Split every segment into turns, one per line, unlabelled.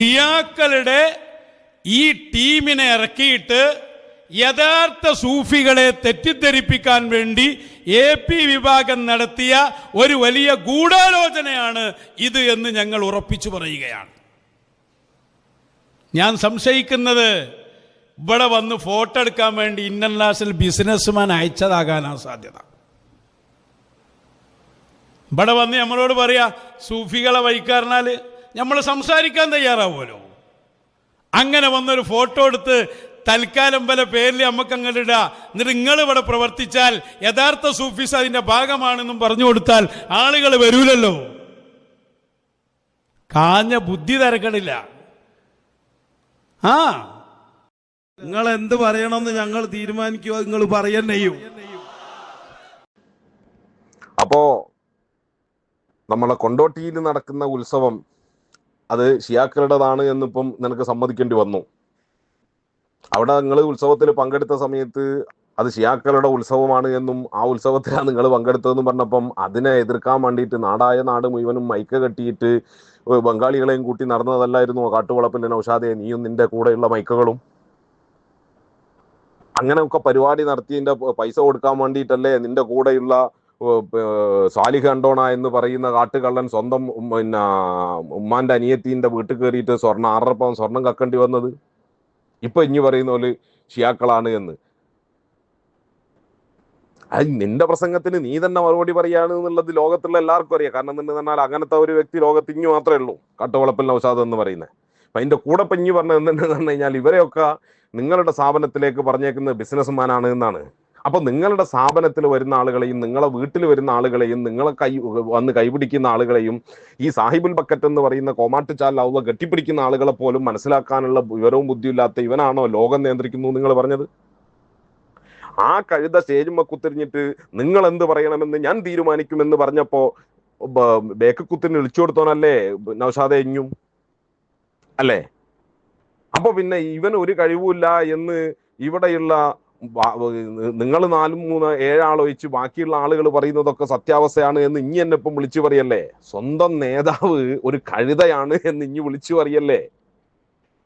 ഷിയാക്കളുടെ ഈ ടീമിനെ ഇറക്കിയിട്ട് യഥാർത്ഥ സൂഫികളെ തെറ്റിദ്ധരിപ്പിക്കാൻ വേണ്ടി എ പി വിഭാഗം നടത്തിയ ഒരു വലിയ ഗൂഢാലോചനയാണ് ഇത് എന്ന് ഞങ്ങൾ ഉറപ്പിച്ചു പറയുകയാണ്. ഞാൻ സംശയിക്കുന്നത് ഇവിടെ വന്ന് ഫോട്ടോ എടുക്കാൻ വേണ്ടി ഇന്റർനാഷണൽ ബിസിനസ്മാൻ അയച്ചതാകാനാണ് സാധ്യത. ഇവിടെ വന്ന് നമ്മളോട് പറയാ സൂഫികളെ വൈക്കാറിനാൽ നമ്മൾ സംസാരിക്കാൻ തയ്യാറാവുമല്ലോ. അങ്ങനെ വന്നൊരു ഫോട്ടോ എടുത്ത് തൽക്കാലം പല പേരിൽ നമുക്ക് അങ്ങോട്ട് ഇടുക എന്നിട്ട് നിങ്ങൾ ഇവിടെ പ്രവർത്തിച്ചാൽ യഥാർത്ഥ സൂഫീസ് അതിന്റെ ഭാഗമാണെന്നും പറഞ്ഞു കൊടുത്താൽ ആളുകൾ വരൂലല്ലോ. കാഞ്ഞ ബുദ്ധി തരക്കണില്ല ആ.
നിങ്ങൾ എന്ത് പറയണമെന്ന് ഞങ്ങൾ തീരുമാനിക്കുക നിങ്ങൾ പറയന്നെയും
അപ്പോ നമ്മളെ കൊണ്ടോട്ടിയിൽ നടക്കുന്ന ഉത്സവം അത് ഷിയാക്കളുടേതാണ് എന്നിപ്പം നിനക്ക് സമ്മതിക്കേണ്ടി വന്നു. അവിടെ നിങ്ങൾ ഉത്സവത്തിൽ പങ്കെടുത്ത സമയത്ത് അത് ഷിയാക്കളുടെ ഉത്സവമാണ് എന്നും ആ ഉത്സവത്തിലാണ് നിങ്ങൾ പങ്കെടുത്തതെന്നും പറഞ്ഞപ്പം അതിനെ എതിർക്കാൻ വേണ്ടിയിട്ട് നാടായ നാട് മുഴുവനും മൈക്ക് കെട്ടിയിട്ട് ബംഗാളികളെയും കൂട്ടി നടന്നതല്ലായിരുന്നു കാട്ടുവളപ്പിന്റെ നൗഷാദെ നീയും നിന്റെ കൂടെയുള്ള മൈക്കുകളും. അങ്ങനെയൊക്കെ പരിപാടി നടത്തിയതിന്റെ പൈസ കൊടുക്കാൻ വേണ്ടിയിട്ടല്ലേ നിന്റെ കൂടെയുള്ള സാലിഹ് അണ്ടോണ എന്ന് പറയുന്ന കാട്ടുകള്ളൻ സ്വന്തം പിന്നെ ഉമ്മാന്റെ അനിയത്തിന്റെ വീട്ടിൽ കയറിയിട്ട് സ്വർണം ആറര പവൻ സ്വർണം കക്കേണ്ടി വന്നത്? ഇപ്പൊ ഇനി പറയുന്ന പോലെ ഷിയാക്കളാണ് എന്ന്. അത് നിന്റെ പ്രസംഗത്തിന് നീ തന്നെ മറുപടി പറയാണ് എന്നുള്ളത് ലോകത്തുള്ള എല്ലാവർക്കും അറിയാം. കാരണം നിന്ന് പറഞ്ഞാൽ അങ്ങനത്തെ ഒരു വ്യക്തി ലോകത്ത് ഇഞ്ഞു മാത്രമേ ഉള്ളൂ. കാട്ടുവളപ്പൽ നൗഷാദ് എന്ന് പറയുന്നത് അപ്പൊ അതിന്റെ കൂടെ പഞ്ഞു പറഞ്ഞത് എന്തെന്ന് പറഞ്ഞു കഴിഞ്ഞാൽ ഇവരെയൊക്കെ നിങ്ങളുടെ സ്ഥാപനത്തിലേക്ക് പറഞ്ഞേക്കുന്നത് ബിസിനസ്മാനാണ് എന്നാണ്. അപ്പൊ നിങ്ങളുടെ സ്ഥാപനത്തിൽ വരുന്ന ആളുകളെയും നിങ്ങളെ വീട്ടിൽ വരുന്ന ആളുകളെയും നിങ്ങളെ കൈ വന്ന് കൈപിടിക്കുന്ന ആളുകളെയും ഈ സാഹിബുൽ ബക്കറ്റ് എന്ന് പറയുന്ന കോമാട്ട് ചാലാവുക കെട്ടിപ്പിടിക്കുന്ന ആളുകളെ പോലും മനസ്സിലാക്കാനുള്ള വിവരവും ബുദ്ധിയില്ലാത്ത ഇവനാണോ ലോകം നിയന്ത്രിക്കുന്നു നിങ്ങൾ പറഞ്ഞത്? ആ കഴുത സ്റ്റേജുമ്മ കുത്തിരിഞ്ഞിട്ട് നിങ്ങൾ എന്ത് പറയണമെന്ന് ഞാൻ തീരുമാനിക്കുമെന്ന് പറഞ്ഞപ്പോ ബേക്ക് കുത്തിന് വിളിച്ചു കൊടുത്തോനല്ലേ നൗഷാദെ എഞ്ഞും അല്ലേ? അപ്പൊ പിന്നെ ഇവൻ ഒരു കഴിവുമില്ല എന്ന് ഇവിടെയുള്ള നിങ്ങൾ നാലും മൂന്ന് ഏഴാൾ ഒഴിച്ച് ബാക്കിയുള്ള ആളുകൾ പറയുന്നതൊക്കെ സത്യാവസ്ഥയാണ് എന്ന് ഇനി എന്നെ ഇപ്പം വിളിച്ചു പറയല്ലേ? സ്വന്തം നേതാവ് ഒരു കഴുതയാണ് എന്ന് ഇനി വിളിച്ചു പറയല്ലേ?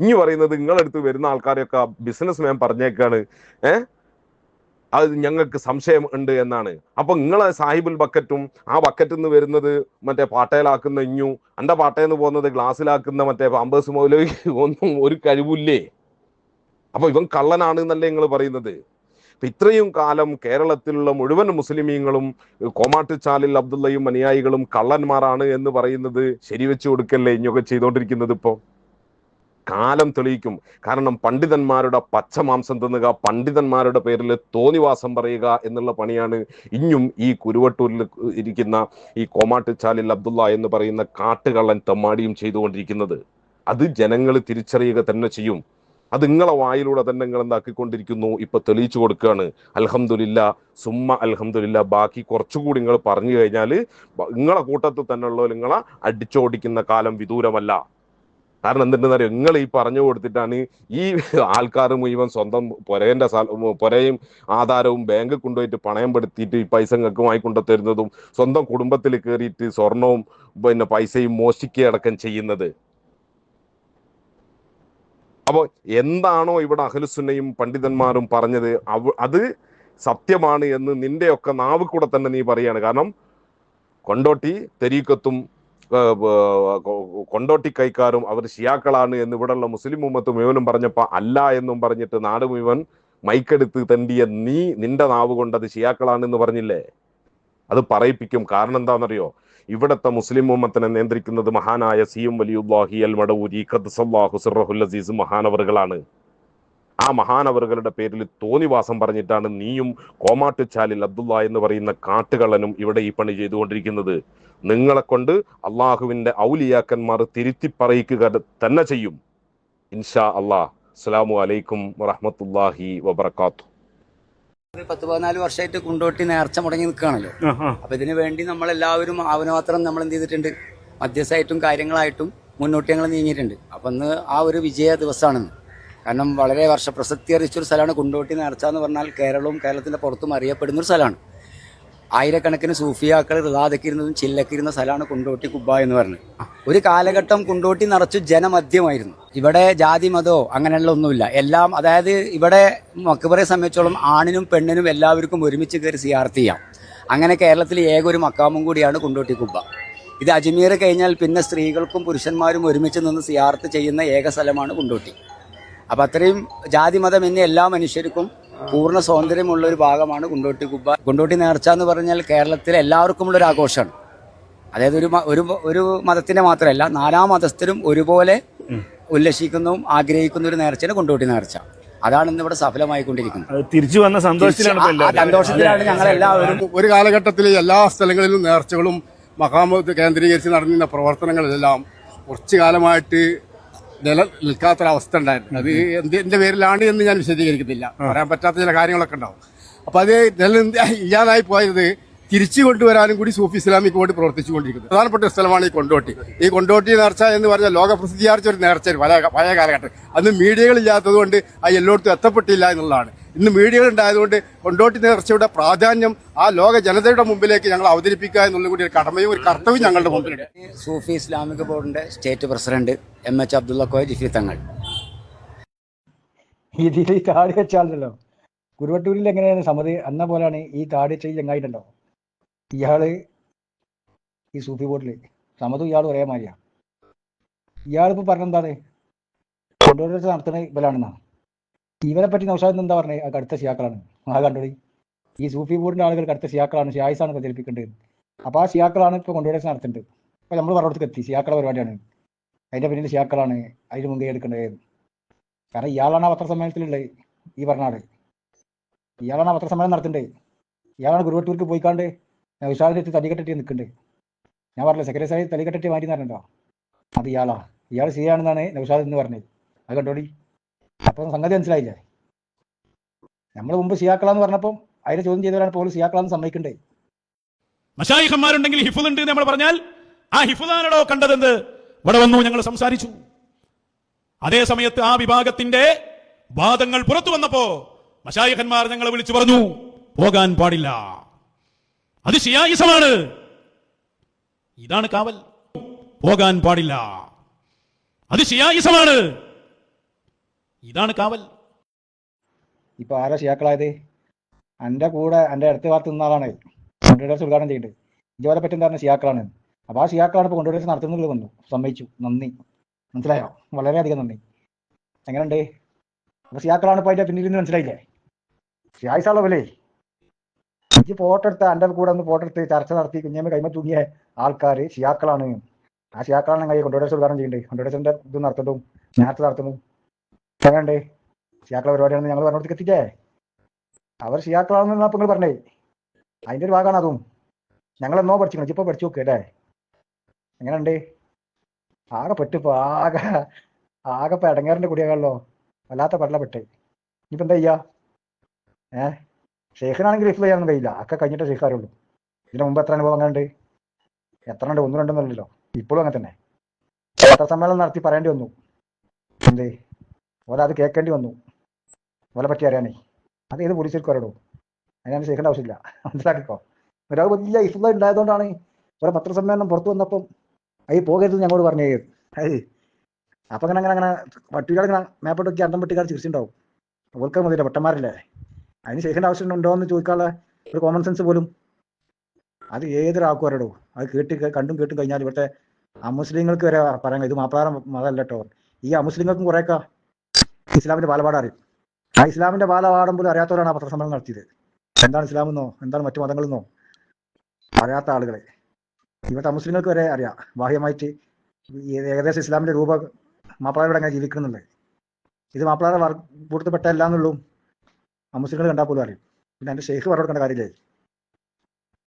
ഇനി പറയുന്നത് നിങ്ങളടുത്ത് വരുന്ന ആൾക്കാരെയൊക്കെ ബിസിനസ് മാൻ പറഞ്ഞേക്കാണ്. ഏ? അത് ഞങ്ങൾക്ക് സംശയം ഉണ്ട് എന്നാണ്. അപ്പൊ നിങ്ങളെ സാഹിബുൽ ബക്കറ്റും ആ ബക്കറ്റിൽ നിന്ന് വരുന്നത് മറ്റേ പാട്ടയിലാക്കുന്ന ഇഞ്ഞു അന്റെ പാട്ടയിൽ നിന്ന് പോകുന്നത് ഗ്ലാസ്സിലാക്കുന്ന മറ്റേ പാമ്പേഴ്സ് മൗലവി ഒന്നും ഒരു കഴിവില്ലേ? അപ്പൊ ഇവൻ കള്ളനാണ് എന്നല്ലേ നിങ്ങൾ പറയുന്നത്? ഇത്രയും കാലം കേരളത്തിലുള്ള മുഴുവൻ മുസ്ലിമീങ്ങളും കോമാട്ടുചാലിൽ അബ്ദുള്ളയും അനുയായികളും കള്ളന്മാരാണ് എന്ന് പറയുന്നത് ശരിവെച്ചു കൊടുക്കല്ലേ ഇനിയൊക്കെ ചെയ്തുകൊണ്ടിരിക്കുന്നത് ഇപ്പോ? കാലം തെളിയിക്കും. കാരണം പണ്ഡിതന്മാരുടെ പച്ചമാംസം തിന്നുക പണ്ഡിതന്മാരുടെ പേരിൽ തോന്നിവാസം പറയുക എന്നുള്ള പണിയാണ് ഇഞ്ഞും ഈ കുരുവട്ടൂരിൽ ഇരിക്കുന്ന ഈ കോമാട്ടുചാലിൽ അബ്ദുള്ള എന്ന് പറയുന്ന കാട്ടുകള്ളൻ തെമ്മാടിയും ചെയ്തുകൊണ്ടിരിക്കുന്നത്. അത് ജനങ്ങൾ തിരിച്ചറിയുക തന്നെ ചെയ്യും. അത് നിങ്ങളെ വായിലൂടെ തന്നെ നിങ്ങൾ എന്താക്കിക്കൊണ്ടിരിക്കുന്നു. ഇപ്പൊ തെളിയിച്ചു കൊടുക്കുകയാണ്. അലഹമുല്ല സുമ്മ അലഹമുല്ല ബാക്കി കുറച്ചുകൂടി നിങ്ങൾ പറഞ്ഞു കഴിഞ്ഞാൽ നിങ്ങളെ കൂട്ടത്തിൽ തന്നെ ഉള്ളവർ നിങ്ങളെ അടിച്ചോടിക്കുന്ന കാലം വിദൂരമല്ല. കാരണം എന്തുണ്ടെന്ന് അറിയാം? നിങ്ങൾ ഈ പറഞ്ഞു കൊടുത്തിട്ടാണ് ഈ ആൾക്കാർ മുഴുവൻ സ്വന്തം പുരേന്റെ പുരയും പൊരയും ആധാരവും ബാങ്കിൽ കൊണ്ടുപോയിട്ട് പണയം പെടുത്തിയിട്ട് ഈ പൈസ നിങ്ങൾക്ക് വാങ്ങിക്കൊണ്ടു തരുന്നതും സ്വന്തം കുടുംബത്തിൽ കയറിയിട്ട് സ്വർണവും പിന്നെ പൈസയും മോഷ്ടിക്കുകയടക്കം ചെയ്യുന്നത്. അപ്പോൾ എന്താണോ ഇവിടെ അഖിലുസുന്നയും പണ്ഡിതന്മാരും പറഞ്ഞത് അത് സത്യമാണ് എന്ന് നിന്റെയൊക്കെ നാവ് കൂടെ തന്നെ നീ പറയാണ്. കാരണം കൊണ്ടോട്ടി തെരീക്കത്തും കൊണ്ടോട്ടി കൈക്കാരും അവർ ഷിയാക്കളാണ് എന്ന് ഇവിടെയുള്ള മുസ്ലിം ഉമ്മത്ത് മുഴുവനും പറഞ്ഞപ്പോൾ അല്ല എന്നും പറഞ്ഞിട്ട് നാട് മുഴുവൻ മൈക്കെടുത്ത് തണ്ടിയ നീ നിന്റെ നാവ് കൊണ്ട് അത് ഷിയാക്കളാണെന്ന് പറഞ്ഞില്ലേ? അത് പറയിപ്പിക്കും. കാരണം എന്താണെന്നറിയോ? ഇവിടത്തെ മുസ്ലിം ഉമ്മത്തിനെ നിയന്ത്രിക്കുന്നത് മഹാനായ സി എം വലിയുല്ലാഹി അൽ മടവൂരി ഖദ്സല്ലാഹു സിറഹുൽ അസീസ് മഹാനവറുകളാണ്. ആ മഹാനവറുകളുടെ പേരിൽ തോന്നിവാസം പറഞ്ഞിട്ടാണ് നീയും കോമാട്ടുച്ചാലിൽ അബ്ദുള്ള എന്ന് പറയുന്ന കാട്ടുകള്ളനും ഇവിടെ ഈ പണി ചെയ്തുകൊണ്ടിരിക്കുന്നത്. നിങ്ങളെ കൊണ്ട് അള്ളാഹുവിന്റെ ഔലിയാക്കന്മാർ തിരുത്തി പറയിക്കുക തന്നെ ചെയ്യും. ഇൻഷാ അള്ളാഹ് അസ്സലാമു അലൈക്കും വറഹ്മത്തുള്ളാഹി വബർക്കാത്തു
ഒരു പത്ത് പതിനാല് വർഷമായിട്ട് കുണ്ടോട്ടി നേർച്ച മുടങ്ങി നിൽക്കുകയാണല്ലോ. അപ്പൊ ഇതിനു വേണ്ടി നമ്മൾ എല്ലാവരും ആവനമാത്രം നമ്മൾ എന്ത് ചെയ്തിട്ടുണ്ട്? മധ്യസ്ഥായിട്ടും കാര്യങ്ങളായിട്ടും മുന്നോട്ട് ഞങ്ങൾ നീങ്ങിയിട്ടുണ്ട്. അപ്പൊ ഇന്ന് ആ ഒരു വിജയ ദിവസമാണെന്ന്. കാരണം വളരെ വർഷ പ്രസക്തി അറിയിച്ചൊരു സ്ഥലമാണ് കുണ്ടോട്ടി നേർച്ച എന്ന് പറഞ്ഞാൽ കേരളവും കേരളത്തിന്റെ പുറത്തും അറിയപ്പെടുന്ന ഒരു സ്ഥലമാണ്. ആയിരക്കണക്കിന് സൂഫിയാക്കൾ റിവാദക്കിരുന്നതും ചില്ലക്കിരുന്ന സ്ഥലമാണ് കുണ്ടോട്ടി കുബ്ബ എന്ന് പറഞ്ഞത് ഒരു കാലഘട്ടം കുണ്ടോട്ടി നിറച്ചു ജനമധ്യമായിരുന്നു. ഇവിടെ ജാതി മതമോ അങ്ങനെയുള്ള ഒന്നുമില്ല. എല്ലാം അതായത് ഇവിടെ മക്കബറെ സംബന്ധിച്ചോളം ആണിനും പെണ്ണിനും എല്ലാവർക്കും ഒരുമിച്ച് കയറി സിയാർത്ത് ചെയ്യാം. അങ്ങനെ കേരളത്തിൽ ഏക ഒരു മക്കാമും കൂടിയാണ് കുണ്ടോട്ടി കുബ്ബ. ഇത് അജ്മീർ കഴിഞ്ഞാൽ പിന്നെ സ്ത്രീകൾക്കും പുരുഷന്മാരും ഒരുമിച്ച് നിന്ന് സിയാർത്ത് ചെയ്യുന്ന ഏക സ്ഥലമാണ് കുണ്ടോട്ടി. അപ്പോൾ അത്രയും ജാതി മതം എന്നീ എല്ലാ മനുഷ്യർക്കും പൂർണ സ്വാതന്ത്ര്യമുള്ള ഒരു ഭാഗമാണ് കുണ്ടോട്ടി കുബ്ബ. കുണ്ടോട്ടി നേർച്ച എന്ന് പറഞ്ഞാൽ കേരളത്തിലെ എല്ലാവർക്കുമുള്ള ഒരു ആഘോഷമാണ്. അതായത് ഒരു ഒരു ഒരു മതത്തിന്റെ മാത്രമല്ല നാലാം മതസ്ഥരും ഒരുപോലെ ഉല്ലസിക്കുന്നതും ആഗ്രഹിക്കുന്ന ഒരു നേർച്ചയാണ് കുണ്ടോട്ടി നേർച്ച. അതാണ് ഇന്ന് ഇവിടെ സഫലമായിക്കൊണ്ടിരിക്കുന്നത്.
അത് തിരിച്ചു വന്ന സന്തോഷത്തിലാണ്
സന്തോഷത്തിലാണ് ഞങ്ങൾ എല്ലാവരും
ഒരു കാലഘട്ടത്തിൽ എല്ലാ സ്ഥലങ്ങളിലും നേർച്ചകളും മഹാമത്ത് കേന്ദ്രീകരിച്ച് നടന്നിരുന്ന പ്രവർത്തനങ്ങളെല്ലാം കുറച്ചു കാലമായിട്ട് നില നിൽക്കാത്തൊരവസ്ഥ ഉണ്ടായിരുന്നു. അത് എന്തിന്റെ പേരിലാണ് എന്ന് ഞാൻ വിശദീകരിക്കുന്നില്ല. പറയാൻ പറ്റാത്ത ചില കാര്യങ്ങളൊക്കെ ഉണ്ടാവും. അപ്പൊ അത് നില ഇല്ലാതായി പോയത് തിരിച്ചു കൊണ്ടുവരാനും കൂടി സൂഫി ഇസ്ലാമിക് വേണ്ടി പ്രവർത്തിച്ചുകൊണ്ടിരിക്കുന്നത്. പ്രധാനപ്പെട്ട സ്ഥലമാണ് ഈ കൊണ്ടോട്ടി. ഈ കൊണ്ടോട്ടി നേർച്ച എന്ന് പറഞ്ഞാൽ ലോക പ്രസിദ്ധിയാർച്ച ഒരു നേർച്ച പഴയ പഴയ കാലഘട്ടം. അന്ന് മീഡിയകളില്ലാത്തത് കൊണ്ട് ആ എല്ലായിടത്തും എത്തപ്പെട്ടില്ല എന്നുള്ളതാണ്. ഇന്ന് മീഡിയകൾ ഉണ്ടായതുകൊണ്ട് കൊണ്ടോട്ടി നേർച്ചയുടെ പ്രാധാന്യം ആ ലോക ജനതയുടെ മുമ്പിലേക്ക് ഞങ്ങൾ അവതരിപ്പിക്കുക എന്നുള്ള കൂടി ഒരു കടമയും ഒരു കർത്തവ്യം ഞങ്ങളുടെ മുമ്പിലുണ്ട്.
സൂഫി ഇസ്ലാമിക് ബോർഡിന്റെ state president M H Abdulla Koya Jifi Thangal.
ഇതിൽ ഈ താടി വെച്ചാണല്ലോ കുരുവട്ടൂരിൽ എങ്ങനെയാണ് സമിതി അന്ന പോലാണ് ഈ താടി ചെയ്ത് ചങ്ങായിട്ടുണ്ടോ ഇയാൾ ഈ സൂഫി ബോർഡിൽ സമതും ഇയാൾ ഒരേ മാതിരിയാ. ഇയാളിപ്പോ പറഞ്ഞെന്താണ് കൊണ്ടുപോയി നടത്തുന്ന ഇവരാണെന്നാ ഇവരെ പറ്റി നൗഷാദ് എന്താ പറഞ്ഞത് ആ കടുത്ത ഷിയാക്കളാണ് ആ കണ്ടോളി ഈ സൂഫി ബോർഡിന്റെ ആളുകൾ കടുത്ത ഷിയാക്കളാണ് ഷിയായിസാണ് പ്രചരിപ്പിക്കേണ്ടത്. അപ്പൊ ആ ഷിയാക്കളാണ് ഇപ്പൊ കൊണ്ടുപോയി നടത്തേണ്ടത് അപ്പൊ നമ്മൾ പറഞ്ഞിടത്തേക്ക് എത്തി. ഷിയാക്കള പരിപാടിയാണ്. അതിന്റെ പിന്നിൽ ഷിയാക്കളാണ് അതിന് മുൻകൈ എടുക്കേണ്ടത്. കാരണം ഇയാളാണ് ആ പത്രസമ്മേളനത്തിലുള്ളത് ഈ പറഞ്ഞ ആൾ. ഇയാളാണ് ആ പത്രസമ്മേളനം നടത്തേണ്ടത് ഇയാളാണ് ഗുരുവട്ടൂർക്ക് പോയിക്കാണ്ട് വിശാലിനെത്തി തലികെട്ടിട്ട് നിൽക്കണ്ടേ. ഞാൻ പറഞ്ഞില്ല സെക്രട്ടറി തലികെട്ടി മാറ്റി പറഞ്ഞോ അത് ഇയാളാ. ഇയാൾ ശരിയാണെന്നാണ് നൗഷാദ് എന്ന് പറഞ്ഞത്. അത് കണ്ടോടി. അപ്പം സംഗതി മനസ്സിലായില്ലേ? നമ്മൾ മുമ്പ് സിയാക്കളാന്ന് പറഞ്ഞപ്പം അതിനെ ചോദ്യം ചെയ്തവരാണ് പോലും സിയാക്കളാന്ന് സമ്മതിക്കണ്ടേ?
മഷായിഹന്മാരുണ്ടെങ്കിൽ ഹിഫുദ് ഉണ്ട് നമ്മൾ പറഞ്ഞാൽ ആ ഹിഫുദാനടോ കണ്ടതെന്ത് ഇവിടെ വന്നു ഞങ്ങൾ സംസാരിച്ചു. അതേ സമയത്ത് ആ വിഭാഗത്തിന്റെ വാദങ്ങൾ പുറത്തു വന്നപ്പോ മഷായിഖന്മാർ ഞങ്ങളെ വിളിച്ചു പറഞ്ഞു പോകാൻ പാടില്ല. അത് ഷിയായിസമാണ് ഇതാണ് കാവൽ. പോകാൻ പാടില്ല. അത് ഷിയായിസമാണ് ഇതാണ് കാവൽ.
ഇപ്പൊ ആരാ ഷിയാക്കളായത് എന്റെ കൂടെ എന്റെ അടുത്ത് ഭാഗത്ത് നിന്ന ആളാണ്. കൊണ്ടുവരേഴ്സ് ഉദ്ഘാടനം ചെയ്യേണ്ടത് ഇതുവരെ പറ്റി ഷിയാക്കളാണ് സിയാക്കളാണ് അപ്പൊ ആ ഷിയാക്കളാണ് ഇപ്പൊ കൊണ്ടുവരേഴ്സ് നടത്തുന്നത് വന്നു സമ്മതിച്ചു. നന്ദി. മനസ്സിലായോ? വളരെയധികം നന്ദി. എങ്ങനെയുണ്ട്? അപ്പൊ ഷിയാക്കളാണ് ഇപ്പൊ അതിന്റെ പിന്നിൽ നിന്ന് മനസ്സിലായില്ലേ? സിയായിസാളോ പോലെ ഈ ഫോട്ടോ എടുത്ത എന്റെ കൂടെ ഒന്ന് ഫോട്ടോ എടുത്ത് ചർച്ച നടത്തി കുഞ്ഞമ്മ കൈമ തൂങ്ങിയ ആൾക്കാർ ഷിയാക്കളാണ്. ആ ഷിയാക്കളാണ് കൈ കൊണ്ടുവരേഴ്സ് ഉദ്ഘാടനം ചെയ്യുന്നുണ്ട് കൊണ്ടുവരേഴ്സിന്റെ ഇത് നടത്തുന്നു നേരത്തെ നടത്തുന്നു എങ്ങനെയുണ്ട്? ഷിയാക്കളെ പരിപാടിയാണെന്ന് ഞങ്ങൾ പറഞ്ഞിടത്തേക്ക് എത്തിക്കേ. അവർ ഷിയാക്കളാണെന്ന് അപ്പൊ നിങ്ങൾ പറഞ്ഞേ. അതിന്റെ ഒരു ഭാഗമാണ് അതും. ഞങ്ങൾ എന്നോ പഠിച്ചു ഇപ്പൊ പഠിച്ചു നോക്കുക അല്ലേ? എങ്ങനെയുണ്ട്? ആകെ പെട്ടിപ്പോ ആകെ ആകെ ഇപ്പൊ ഇടങ്ങേറിന്റെ കുടിയാകാണല്ലോ വല്ലാത്ത പടല പെട്ട്. ഇനിയിപ്പോൾ എന്താ ചെയ്യാ? ഏ? ഷെയ്ഖിനാണെങ്കിൽ റിഫ്ലൈ ചെയ്യാനൊന്നും കഴിയില്ല. ഒക്കെ കഴിഞ്ഞിട്ട് ഷെയ്ഖാരുള്ളൂ. ഇതിന് മുമ്പ് എത്ര അനുഭവം അങ്ങനെ എത്ര ഉണ്ട്? ഒന്നും രണ്ടൊന്നുമല്ലല്ലോ ഇപ്പോഴും അങ്ങനെ തന്നെ. പത്രസമ്മേളനം നടത്തി പറയേണ്ടി വന്നു. എന്തേ? ഓല അത് കേൾക്കേണ്ടി വന്നു. ഓലെ പറ്റി അറിയാനേ. അത് ഏത് പോലീസിൽ അറിയടോ അതിനാണ് ഷെയ്ഖിന്റെ ആവശ്യമില്ല. മനസ്സിലാക്കിക്കോ. ഒരാൾ വലിയ ഇഫ്ലൈ ഉണ്ടായതുകൊണ്ടാണ് ഓരോ പത്രസമ്മേളനം പുറത്തു വന്നപ്പം അയ്യ് പോകരുത് ഞങ്ങളോട് പറഞ്ഞു. അത് അപ്പൊ അങ്ങനെ അങ്ങനെ. അങ്ങനെ പട്ടികളെ ഇങ്ങനെ അന്തം വെച്ച് ചികിത്സ ഉണ്ടാവും ഓൾക്ക് മതിയില്ല. പൊട്ടന്മാരല്ലേ അതിന് ചെയ്യേണ്ട ആവശ്യം ഉണ്ടോ എന്ന് ചോദിക്കാനുള്ള ഒരു കോമൺ സെൻസ് പോലും അത് ഏതൊരാൾക്കും അറിയടോ അത് കേട്ട് കണ്ടും കേട്ടും കഴിഞ്ഞാൽ ഇവിടുത്തെ അമുസ്ലിങ്ങൾക്ക് വരെ പറയാം ഇത് മാപ്പിളാറ മതമല്ല കേട്ടോ ഈ അമുസ്ലിങ്ങൾക്കും കുറേയൊക്കെ ഇസ്ലാമിന്റെ ബാലപാഠം അറിയും. ആ ഇസ്ലാമിന്റെ ബാലപാഠം പോലും അറിയാത്തവരാണ് ആ പത്രസമ്മേളനം നടത്തിയത്. എന്താണ് ഇസ്ലാം എന്നോ എന്താണ് മറ്റു മതങ്ങളെന്നോ അറിയാത്ത ആളുകളെ. ഇവിടുത്തെ മുസ്ലിങ്ങൾക്ക് വരെ അറിയാം. ബാഹ്യമായിട്ട് ഏകദേശം ഇസ്ലാമിന്റെ രൂപ മാപ്പിളാരോട് അങ്ങനെ ജീവിക്കുന്നുണ്ട്. ഇത് മാപ്പിളാരെ കൂട്ടത്തിൽപ്പെട്ട എല്ലാം എന്നുള്ളൂ ആ കണ്ടാൽ പോലും അറിയും. പിന്നെ എന്റെ ഷെയ്ഖ് പറഞ്ഞു കൊടുക്കേണ്ട കാര്യമില്ലേ?